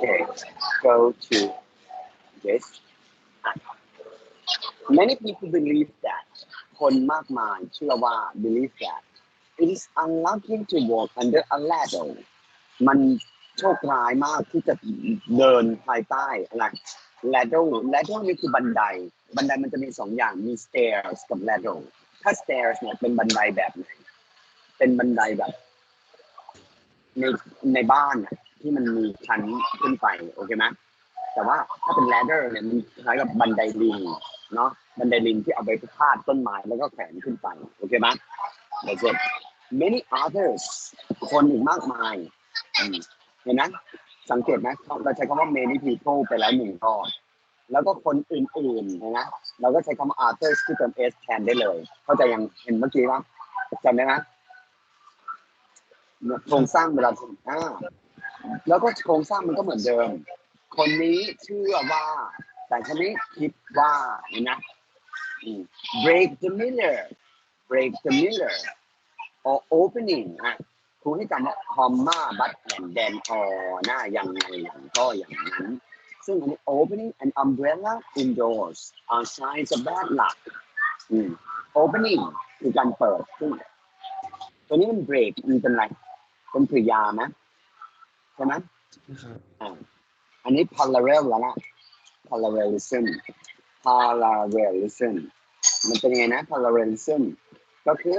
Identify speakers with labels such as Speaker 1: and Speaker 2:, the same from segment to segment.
Speaker 1: Okay, go to this. Many people believe that คนมากมายเชื่อว่า believe that it is unlucky to walk under a ladder มันโชคร้ายมากที่จะเดินภายใต้อะไร ladder ladder นี่คือบันได บันไดมันจะมีสองอย่างมี stairs กับ ladder ถ้า stairs เนี่ยเป็นบันไดแบบไหนเป็นบันไดแบบในในบ้านอะ ที่มันมีชั้นขึ้นไปโอเคไหมแต่ว่าถ้าเป็น ladder เนี่ยมันคล้ายกับบันไดลิงเนาะบันไดลิงที่เอาไปพาดต้นไม้แล้วก็แขวนขึ้นไปโอเคไหม That's it many others คนอีกมากมายเห็นไหมสังเกตไหมเราใช้คำว่า many people ไปแล้วหนึ่งข้อแล้วก็คนอื่นๆเห็นไหมเราก็ใช้คำว่า others ที่เติม s แทนได้เลย เข้าใจยังเห็นเมื่อกี้ว่าจำได้ไหมโครงสร้างเวลาอ่า แล้วก็โครงสร้างมันก็เหมือนเดิม คนนี้เชื่อว่า แต่คนนี้คิดว่าเห็นไหม break the mirror break the mirror or opening อะครูให้จำว่า comma but and then or หน้ายังไงอย่างก็อย่างนั้น ซึ่งอันนี้ opening an umbrella indoors are signs of bad luck opening คือการเปิดซึ่งตัวนี้มัน break มันเป็นอะไรเป็นกริยาไหม ช่ไหม
Speaker 2: นะครับ
Speaker 1: อ่าอันนี้ parallel แล้วนะ parallelism parallelism มันเป็นยังไงนะ parallelism ก็คือ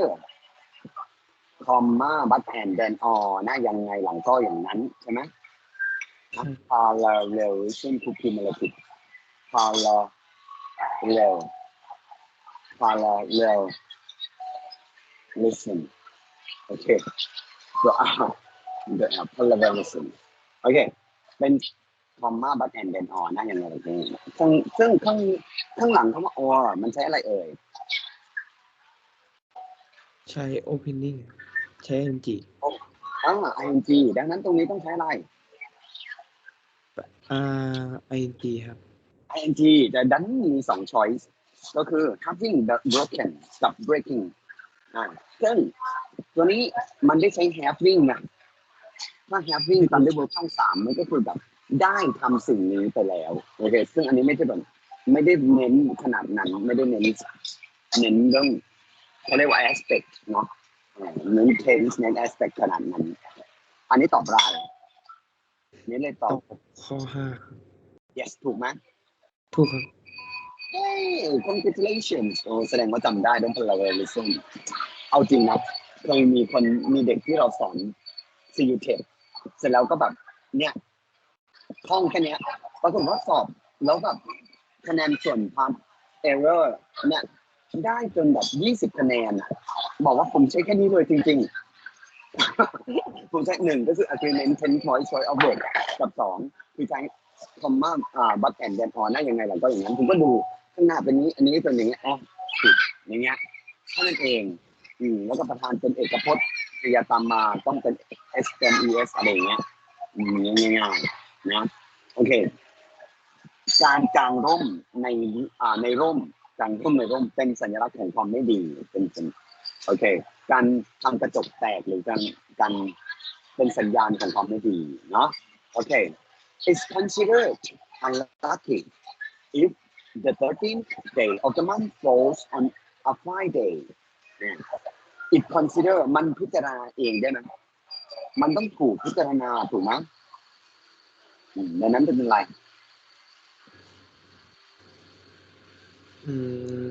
Speaker 1: comma but and then or หน้ายังไงหลังก็อย่างนั้นใช่ไหม parallelism คือพิมพ์อะไรผิด parallel parallel listen โอเคตัวอ่าเดี๋ยว parallelism โอเคเป็น comma but and then or หน้ายังไงแบบนี้ซึ่งซึ่งข้างข้างหลังคำว่า or มันใช้อะไรเอ่ย
Speaker 2: ใช้ opening ใช้ ng
Speaker 1: อ่า ing ดังนั้นตรงนี้ต้องใช้อะไร
Speaker 2: อ่า ing ครับ
Speaker 1: ing แต่ดันมีสอง choice ก็คือ having the broken กับ breaking อ่าซึ่งตัวนี้มันได้ใช้ having นะ ถ้า having ตามด้วย verb ช่องสามมันก็คือแบบได้ทำสิ่งนี้ไปแล้วโอเคซึ่งอันนี้ไม่ได้แบบไม่ได้เน้นขนาดนั้นไม่ได้เน้นเน้นเรื่องเขาเรียกว่า aspect เนาะอ่าเน้น tense เน้น aspect ขนาดนั้น อันนี้ตอบรายนี่เลยต
Speaker 2: ต
Speaker 1: อ
Speaker 2: อบบข้อห้าครับ
Speaker 1: yes ถูกไหม
Speaker 2: ถูกครับ
Speaker 1: เฮ้ย congratulations โอ้แสดงว่าจำได้เรื่อง parallelism เอาจริงนะเคยมีคนมีเด็กที่เราสอน CU t e c เสร็จแล้วก็แบบเนี่ยท่องแค่เนี้ยปรากฏว่าสอบแล้วแบบคะแนนส่วนพาร์ท error เนี่ยได้จนแบบยี่สิบคะแนนอะบอกว่าผมใช้แค่นี้เลยจริง ๆ ผมใช้หนึ่งก็คือ agreement ten point choice of word กับสองคือใช้ comma อ่า but and then on นะยังไงหลังก็อย่างนั้น ผมก็ดูข้างหน้าเป็นนี้ อันนี้เป็นอย่างเงี้ยอ๋อผิดอย่างเงี้ยเท่านั้นเอง อืมแล้วก็ประธานเป็นเอกพจน์ กริยตามมาต้องเป็น S M E S อะไรอย่างเงี้ยอืมง่ายๆนะโอเค การกางร่มในอ่าในร่มกางร่มในร่มเป็นสัญลักษณ์ของความไม่ดีเป็นเป็นโอเค การทำกระจกแตกหรือการการเป็นสัญญาณของความไม่ดีเนาะโอเค it's considered unlucky if the 13th day of the month falls on a Friday it consider มันพิจารณาเองได้ไหมมันต้องถูกพิจารณาถูกไหมอืมดังนั้นเป็นไร
Speaker 2: อืม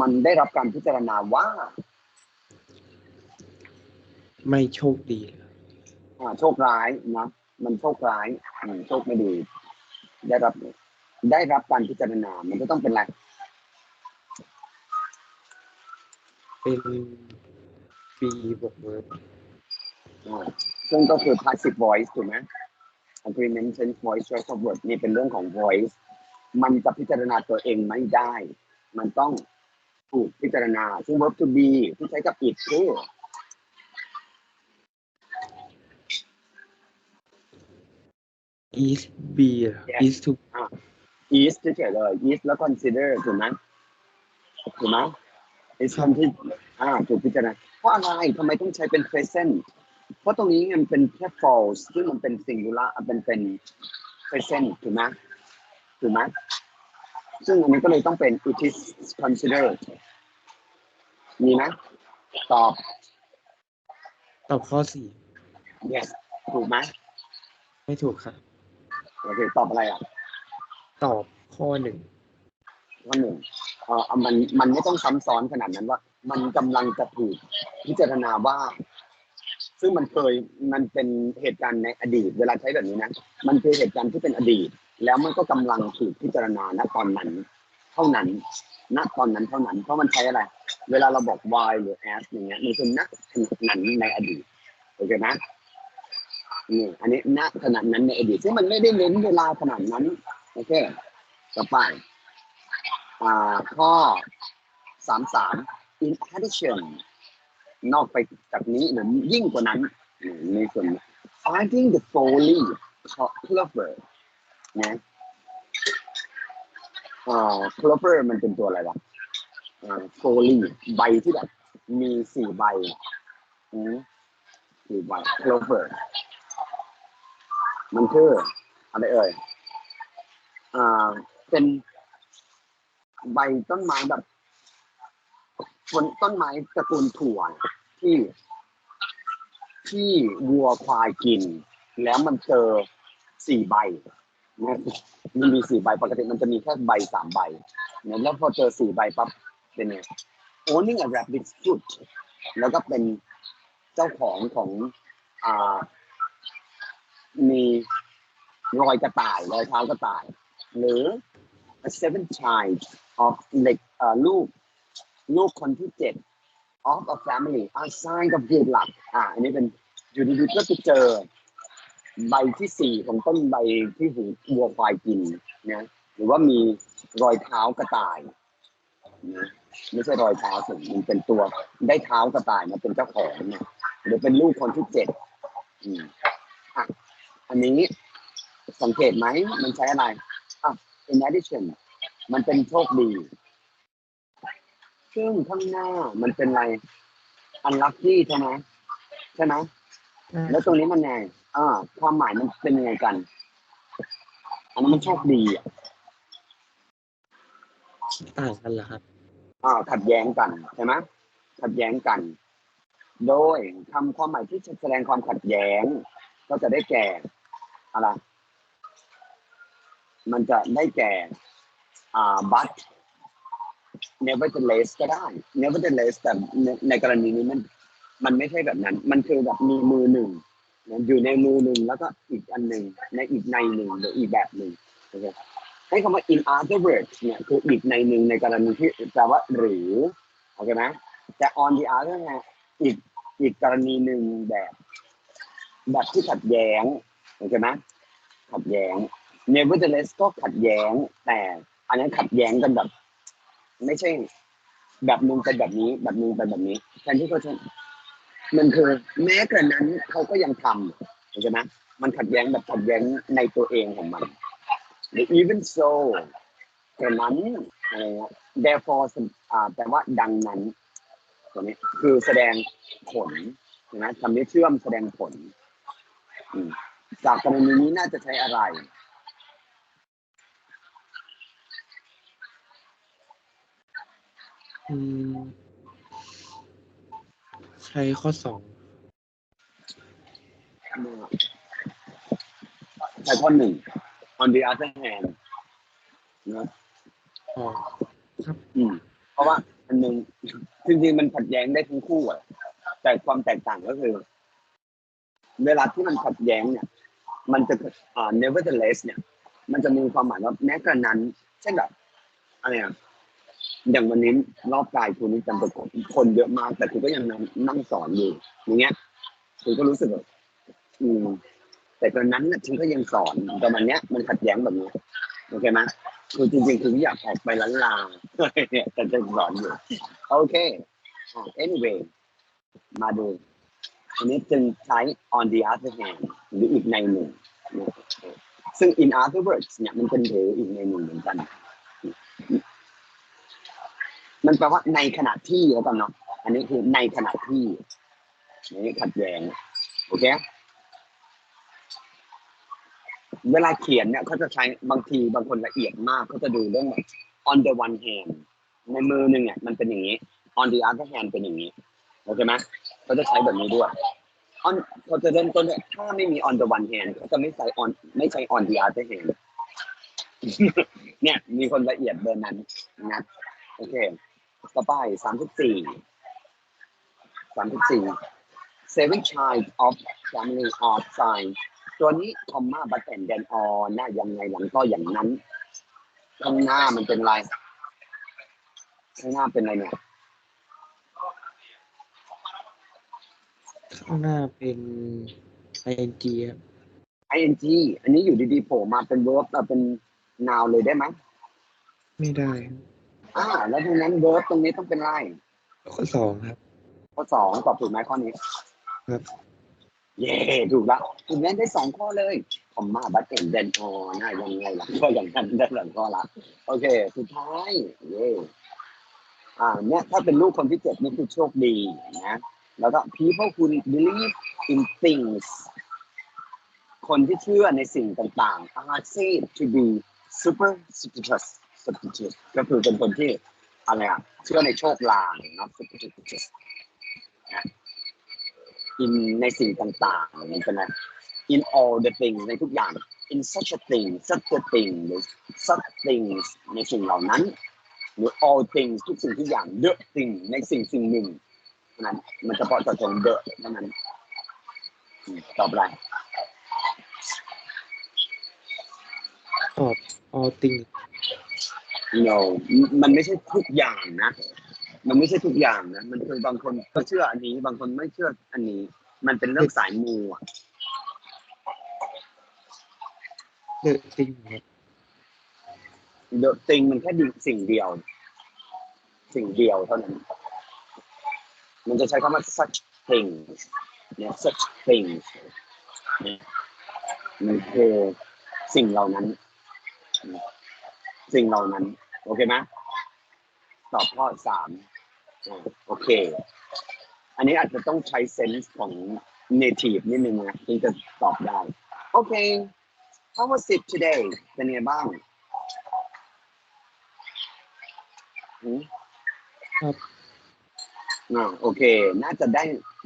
Speaker 1: มันได้รับการพิจารณาว่า
Speaker 2: ไม่โชคดีครับ
Speaker 1: อ่าโชคร้ายนะมันโชคร้ายอืมโชคไม่ดี ได้รับ ได้รับการพิจารณา มันจะต้องเป็นอะไร
Speaker 2: เป็น b บวก verb
Speaker 1: อ่าซึ่งก็คือ passive voice ถูกไหม agreement tense voice choice of word นี่เป็นเรื่องของ voice มันจะพิจารณาตัวเองไม่ได้ มันต้องถูกพิจารณา ซึ่ง verb to be ที่ใช้กับ it คือ
Speaker 2: is b อะ
Speaker 1: Yes.
Speaker 2: is to
Speaker 1: is เฉยๆเลย is แล้ว consider ถูกไหมถูกไหม is คำที่อ่าถูกพิจารณาเพราะอะไรทำไมต้องใช้เป็น present เพราะราะตรงนี้มันเป็นแค่ false ซึ่งมันเป็น singular อะเป็นเป็น present ถูกไหมถูกไหมซึ่งอันนี้ก็เลยต้องเป็น it is considered มีไหมตอบ
Speaker 2: ตอบข้อสี่
Speaker 1: yes ถูกไหม
Speaker 2: ไม่ถูกครับ
Speaker 1: โอเคตอบอะไรอะ
Speaker 2: ตอบข้อหนึ่ง
Speaker 1: ข้อหนึ่งเออเอามันมันไม่ต้องซ้ำซ้อนขนาดนั้นว่า มันกำลังจะถูกพิจารณาว่า ซึ่งมันเคยมันเป็นเหตุการณ์ในอดีต เวลาใช้แบบนี้นะมันคือเหตุการณ์ที่เป็นอดีต แล้วมันก็กำลังถูกพิจารณาณตอนนั้น เท่านั้น ณตอนนั้นเท่านั้นเพราะมันใช้อะไร เวลาเราบอก why หรือ as อย่างเงี้ยมันคือณขณะนั้นในอดีตโอเคไหมนี่อันนี้ณขณะนั้นในอดีตซึ่งมันไม่ได้เน้นเวลาขนาดนั้นโอเคต่อไป ข้อสามสาม in addition นอกไปจากนี้หรือยิ่งกว่านั้นในส่วน finding the folly clover นะอ่า clover มันเป็นตัวอะไรวะอ่า folly ใบที่แบบมีสี่ใบอืมสี่ใบ clover มันคืออะไรเอ่ยอ่าเป็น ใบต้นไม้แบบต้นต้นไม้ตระกูลถั่วที่ที่วัวควายกิน แล้วมันเจอสี่ใบนะมันมีสี่ใบปกติมันจะมีแค่ใบสามใบนะแล้วพอเจอสี่ใบปั๊บเป็นไง owning a rabbit foot แล้วก็เป็นเจ้าของของอ่ามีรอยกระต่ายรอยเท้ากระต่าย หรือ a seven child of เด็กเอ่อลูกลูกคนที่เจ็ด of a family a sign of good luck อ่าอันนี้เป็นอยู่ดีๆก็ไปเจอใบที่สี่ของต้นใบที่หูวัวควายกินนะหรือว่ามีรอยเท้ากระต่ายนะไม่ใช่รอยเท้าสิมันเป็นตัวได้เท้ากระต่ายมาเป็นเจ้าของเนี่ยหรือเป็นลูกคนที่เจ็ดอืมอะอันนี้สังเกตไหมมันใช้อะไรอะ in addition มันเป็นโชคดี ซึ่งข้างหน้ามันเป็นอะไร unlucky ใช่ไหมใช่ไหมแล้วตรงนี้มันไงอ่าความหมายมันเป็นยังไงกัน อันนั้นมันโชคดีอะ
Speaker 2: ต่างกันเหรอครับ
Speaker 1: อ่าขัดแย้งกันใช่ไหมขัดแย้งกัน โดยคำความหมายที่แสดงความขัดแย้ง ก็จะได้แก่อะไรมันจะได้แก่อ่า but nevertheless ก็ได้ nevertheless แต่ในกรณีนี้มันมันไม่ใช่แบบนั้น มันคือแบบมีมือหนึ่งอยู่ในมือหนึ่งแล้วก็อีกอันหนึ่งในอีกในหนึ่งหรืออีกแบบหนึ่งโอเคให้คำว่า in other words เนี่ยคืออีกในหนึ่งในกรณีที่แปลว่าหรือโอเคไหมแต่ on the other hand อีกอีกกรณีหนึ่งแบบแบบที่ขัดแย้งโอเคไหมขัดแย้ง nevertheless ก็ขัดแย้งแต่ อันนั้นขัดแย้งกันแบบ ไม่ใช่ แบบนึงเป็นแบบนี้ แบบนึงเป็นแบบนี้แทนที่เขาจะมันคือ แม้กระนั้นเขาก็ยังทำเข้าใจไหมมันขัดแย้งแบบขัดแย้งในตัวเองของมัน even so แต่นั้นอะไรเงี้ย therefore อ่าแต่ว่าดังนั้นตัวนี้คือแสดงผลใช่ไหมคำนี้เชื่อมแสดงผลจากกรณีนี้น่าจะใช้อะไร
Speaker 2: อืม ใช้ข้อสอง
Speaker 1: ใช้ข้อหนึ่ง on the other hand นะ
Speaker 2: อ๋อ
Speaker 1: อืม เพราะว่าอันหนึ่งจริงๆมันขัดแย้งได้ทั้งคู่อะแต่ความแตกต่างก็คือ เวลาที่มันขัดแย้งเนี่ย มันจะอ่า nevertheless เนี่ย มันจะมีความหมายว่าแม้กระนั้น เช่นแบบอะไรอะ อย่างวันนี้รอบกายคุณนี่จำเป็นคนเยอะมาก แต่คุณก็ยังนั่งสอนอยู่อย่างเงี้ยคุณก็รู้สึกแบบอืมแต่ตอนนั้นน่ะฉันก็ยังสอนแต่มันเนี้ยมันขัดแย้งแบบเนี้ยโอเคไหมคือจริงๆคืออยากออกไปล้านลาเนี่ยแต่จะสอนอยู่โอเคอ่า anyway มาดูอันนี้จึงใช้ on the other hand หรืออีกในหนึ่งซึ่ง in other words เนี่ยมันเป็นหรืออีกในหนึ่งเหมือนกัน มันแปลว่าในขณะที่แล้วกันเนาะอันนี้คือในขณะที่นนี้ขัดแย้งโอเคเวลาเขียนเนี่ยเขาจะใช้บางทีบางคนละเอียดมากเขาจะดูเรื่องแบบ on the one hand ในมือหนึ่งเนี่ยมันเป็นอย่างนี้ on the other hand เป็นอย่างนี้โอเคไหมเขาจะใช้แบบนี้ด้วย on เขาจะเริ่มต้นด้วยถ้าไม่มี on the one hand เขาจะไม่ใช้ on ไม่ใช้ on the other hand เนี่ย มีคนละเอียดเบอร์นั้นนะโอเค ต่อไปสามสิบสี่สามสิบสี่ seven child of family of sign ตัวนี้ comma but and then on หน้ายังไงหลังก็อย่างนั้นข้างหน้ามันเป็นอะไรข้างหน้าเป็นอะไรเนี่ย
Speaker 2: ข้างหน้าเป็น ing ครับ
Speaker 1: ing อันนี้อยู่ดีๆโผล่มาเป็น verb เอ่อเป็น noun เลยได้ไหม
Speaker 2: ไม่ได้ครับ
Speaker 1: อ่า แล้วดังนั้น verb ตรงนี้ต้องเป็นอะไร
Speaker 2: ข้อสองครับ
Speaker 1: ข้อสองตอบถูกไหมข้อนี้
Speaker 2: ครับ
Speaker 1: เย่ถูกแล้วถูกแล้วได้สองข้อเลยคอมมาบัตเอ็นเดนออนะยังไงล่ะก็อย่างนั้นได้หลังข้อละโอเค สุดท้าย เย่อ่า เนี่ยถ้าเป็นลูกคนที่เจ็ดนี่คือโชคดีนะแล้วก็ people who believe in things คนที่เชื่อในสิ่งต่างๆ are said to be superstitious superstitious ก็คือเป็นคนที่อะไรอะเชื่อในโชคลางเนาะ superstitious นในสิ่งต่างๆมันเป็นอะไร in all the things ในทุกอย่าง in such a thing such a thing หรือ such things ในสิ่งเหล่านั้น หรือ all things ทุกสิ่งทุกอย่าง the thing ในสิ่งสิ่งหนึ่งเท่านั้นมันเฉพาะต่อตรง the เท่านั้นตอบอะไร
Speaker 2: ตอบ all things
Speaker 1: no มันไม่ใช่ทุกอย่างนะ มันไม่ใช่ทุกอย่างนะ มันคือบางคนก็เชื่ออันนี้ บางคนไม่เชื่ออันนี้ มันเป็นเรื่องสายมูอะ
Speaker 2: the thing ครับ
Speaker 1: the thing มันแค่สิ่งเดียว สิ่งเดียวเท่านั้น มันจะใช้คำว่า such things เนี่ย such things เนี่ยมันคือสิ่งเหล่านั้น สิ่งเหล่านั้น โอเคไหมตอบข้อสามอ่าโอเค อันนี้อาจจะต้องใช้เซนส์ของ native นิดนึงนะถึงจะตอบได้ โอเค how was it today เป็นไงบ้างหืม
Speaker 2: ครับ
Speaker 1: อ่าโอเค น่าจะได้